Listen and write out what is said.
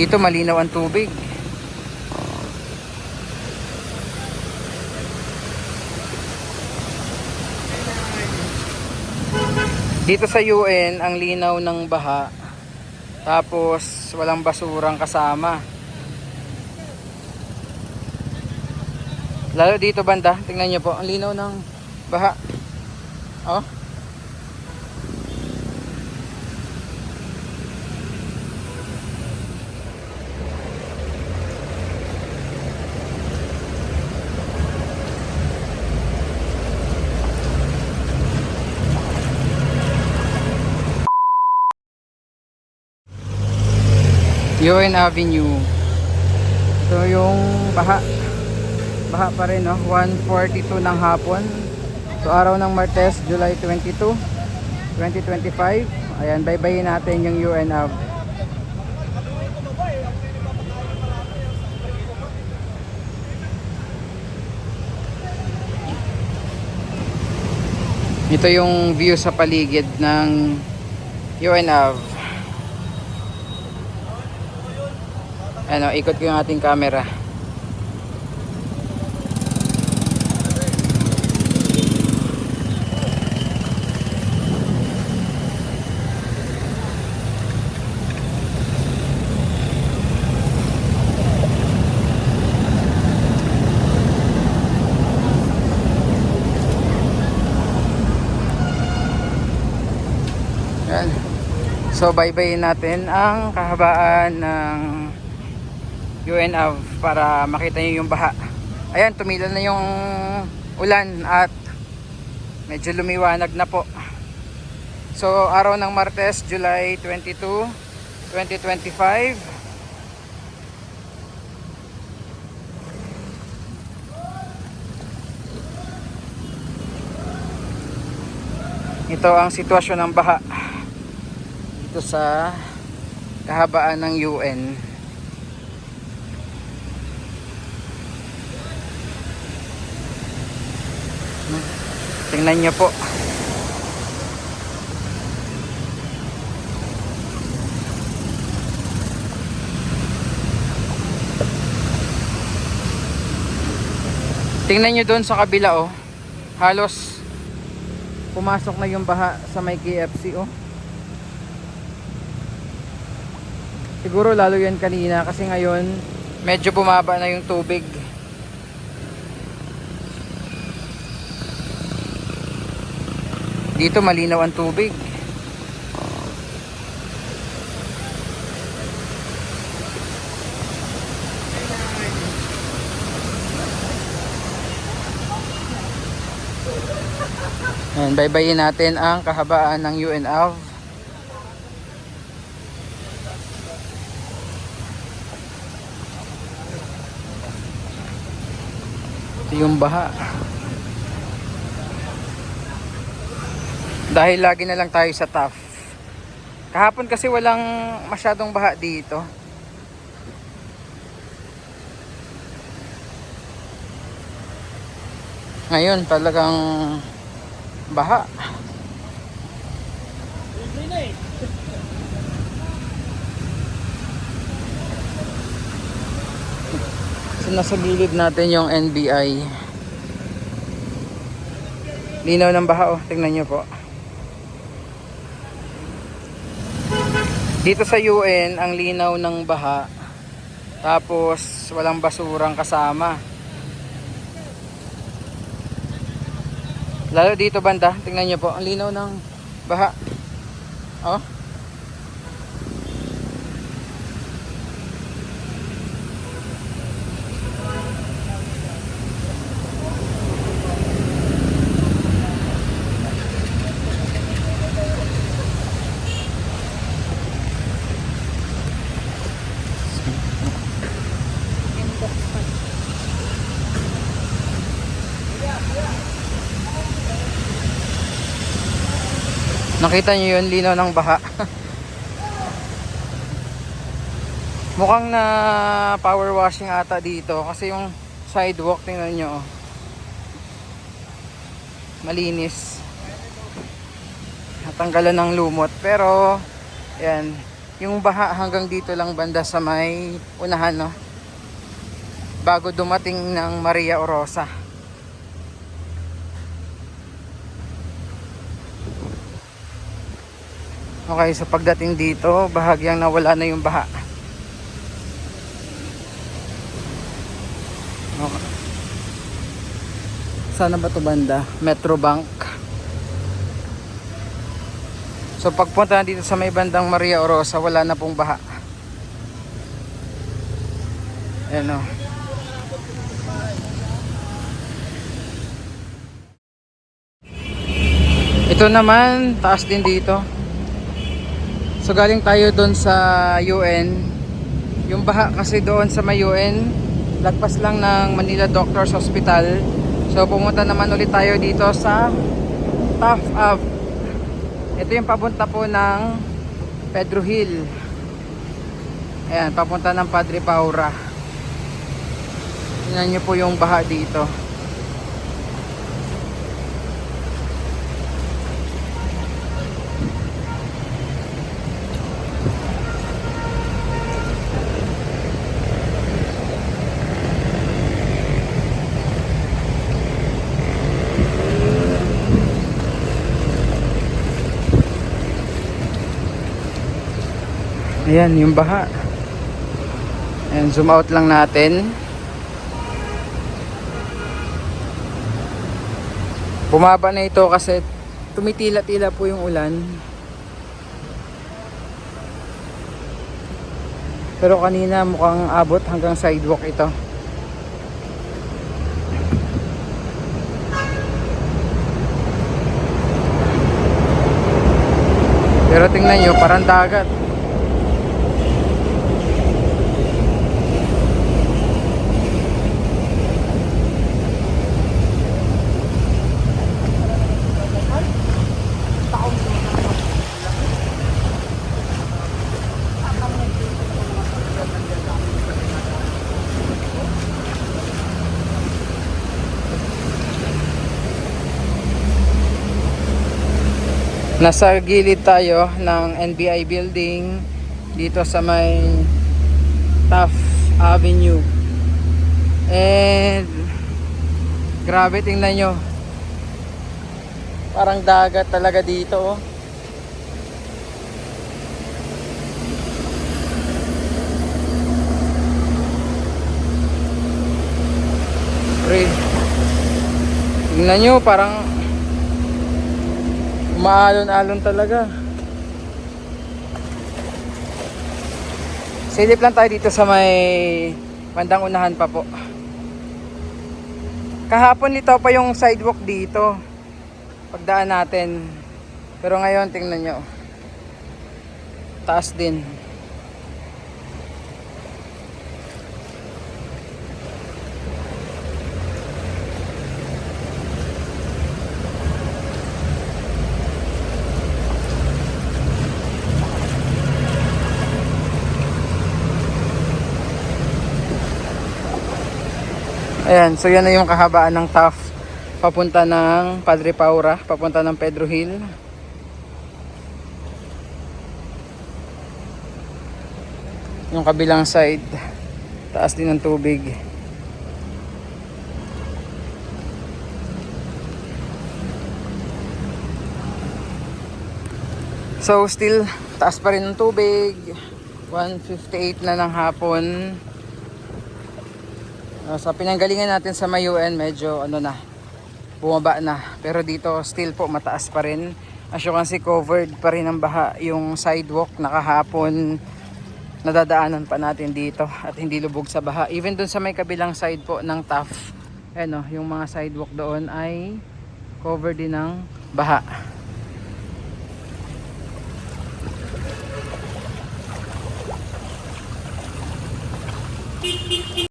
Dito malinaw ang tubig. Dito sa UN, ang linaw ng baha. Tapos walang basurang kasama. Lalo dito banda, tingnan niyo po, ang linaw ng baha. Oh. UN Avenue. So yung baha. Baha pa rin no, 1:42 ng hapon. So araw ng Martes, July 22, 2025. Ayan, baybayin natin yung UN Ave. Ito yung view sa paligid ng UNAV. Ano, ikot ko yung ating camera. Yan. So baybayin natin ang kahabaan ng UNAV para makita nyo yung baha. Ayan, tumila na yung ulan at medyo lumiwanag na po. So araw ng Martes, July 22, 2025. Ito ang sitwasyon ng baha dito sa kahabaan ng UN. Tingnan niyo po. Tingnan niyo doon sa kabila oh. Halos pumasok na yung baha sa may KFC oh. Siguro lalo yan kanina kasi ngayon medyo bumaba na yung tubig. Dito malinaw ang tubig. Ayan, baybayin natin ang kahabaan ng UNAV. Ito yung baha. Dahil lagi na lang tayo sa TAF. Kahapon kasi walang masyadong baha dito. Ngayon talagang baha. So nasa gilid natin yung NBI. Linaw ng baha oh, tingnan nyo po. Dito sa UN, ang linaw ng baha. Tapos walang basurang kasama. Lalo dito banda, tingnan nyo po, ang linaw ng baha. Oh. Nakita nyo yun, linaw ng baha. Mukhang na power washing ata dito kasi yung sidewalk, tingnan nyo. oh. Malinis. Natanggalan ng lumot. Pero, yan, yung baha hanggang dito lang banda sa may unahan, no? Bago dumating ng Maria Orosa. Okay, so pagdating dito, bahagyang nawala na yung baha. Okay. Sana ba to banda? Metro Bank. So pagpunta na dito sa may bandang Maria Orosa, wala na pong baha. Ayan o. Ito naman, taas din dito. So galing tayo doon sa UN. Yung baha kasi doon sa may UN, lagpas lang ng Manila Doctors Hospital. So pumunta naman ulit tayo dito sa Taft Ave. Ito yung papunta po ng Pedro Hill. Ayan, papunta ng Padre Paura. Tingnan nyo po yung baha dito. Ayan, yung baha. Ayan, zoom out lang natin. Bumaba na ito kasi tumitila-tila po yung ulan. Pero kanina mukhang abot hanggang sidewalk ito. Pero tingnan nyo, parang dagat. Nasa gilid tayo ng NBI building dito sa may Taft Avenue. And grabe tingnan nyo. Parang dagat talaga dito oh. Tingnan nyo parang Umaalon-alon talaga. Silip lang tayo dito sa may bandang unahan pa po. Kahapon ito pa yung sidewalk dito. Pagdaan natin. Pero ngayon tingnan nyo. Taas din. Ayan, so yan na yung kahabaan ng TAF papunta ng Padre Paura, papunta ng Pedro Hill. Yung kabilang side, taas din ng tubig. So still, taas pa rin ng tubig. 158 na ng hapon. Uh, sa pinanggalingan natin sa may UN, medyo ano na, bumaba na. Pero dito still po mataas pa rin. As you can see, covered pa rin ng baha yung sidewalk na kahapon nadadaanan pa natin dito at hindi lubog sa baha. Even dun sa may kabilang side po ng TAF, ano, yung mga sidewalk doon ay covered din ng baha.